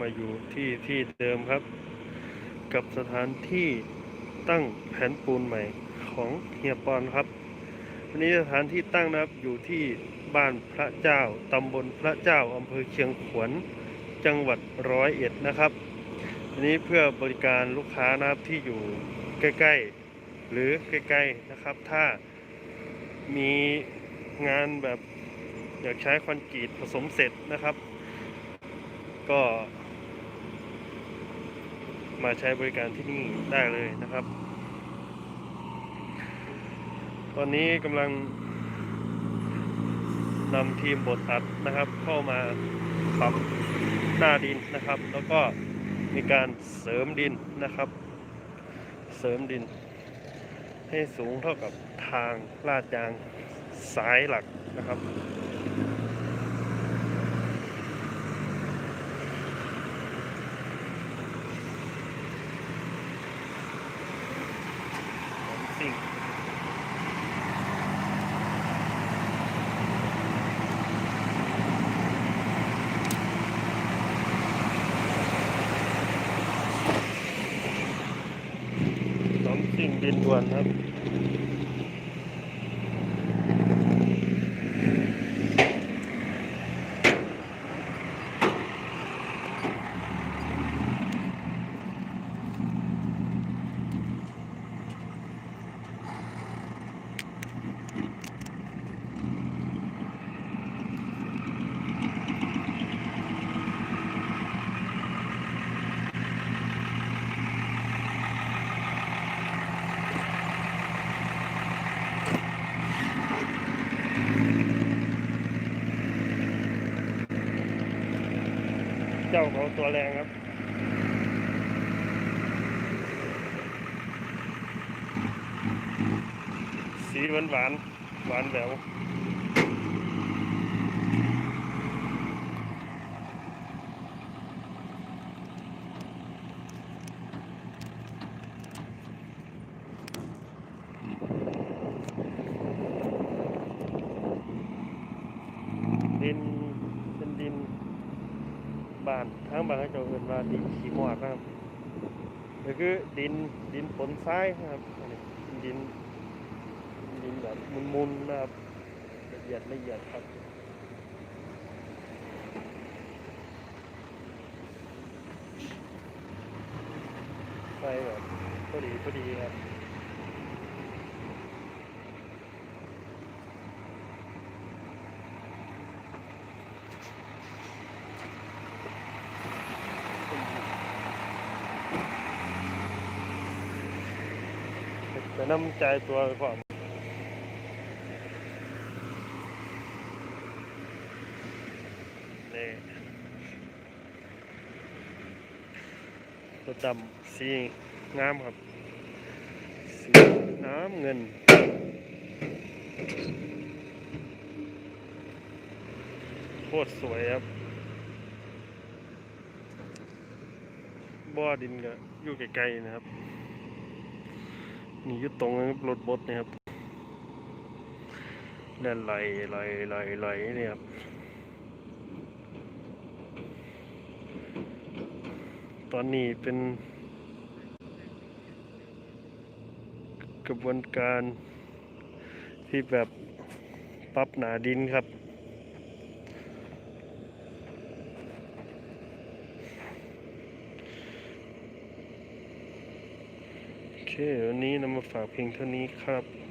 มาอยู่ที่ที่เดิมครับ กับสถานที่ตั้งแผนปูนใหม่ของเฮียปอนครับวันนี้สถานที่ตั้งนะครับอยู่ที่บ้านพระเจ้าตำบลพระเจ้าอำเภอเชียงขวนจังหวัดร้อยเอ็ดนะครับอันนี้เพื่อบริการลูกค้านะครับที่อยู่ใกล้ ๆ หรือใกล้ๆนะครับ ถ้ามีงานแบบอยากใช้คอนกรีตผสมเสร็จนะครับ ก็ มาใช้บริการที่นี่ได้เลยนะครับ ตอนนี้กำลังนำทีมบดอัดนะครับ เข้ามาปรับหน้าดินนะครับ แล้วก็มีการเสริมดินนะครับ เสริมดิน ให้สูงเท่ากับทางลาดยางสายหลักนะครับ งสิ่งดินด่วนครับ จ้าของตัวแรงครับสีหวานหวานหวานแหววดินเป็นดิน บ้านทางบ้านเขาจะเอิ้นว่าดินขี้หมอดนะครับก็คือดินดินปนทรายนะครับอันนี้ดินดินแบบมุนๆนะครับละเอียดละเอียดครับไฟแบบพอดีพอดีครับ น้ำใจตัวไปพร้อมนี่ตัวดำสีงามครับ สีน้ำเงินโคตรสวยครับบ่อดินก็อยู่ไกลๆนะครับ นี่ยุดตรงนะครับรถบดเนี่ยครับแล่นไหลไหลไหลไหลเนี่ยครับตอนนี้เป็น กระบวนการที่แบบปรับหนาดินครับ โอเค วันนี้นำมาฝากเพียงเท่านี้ครับ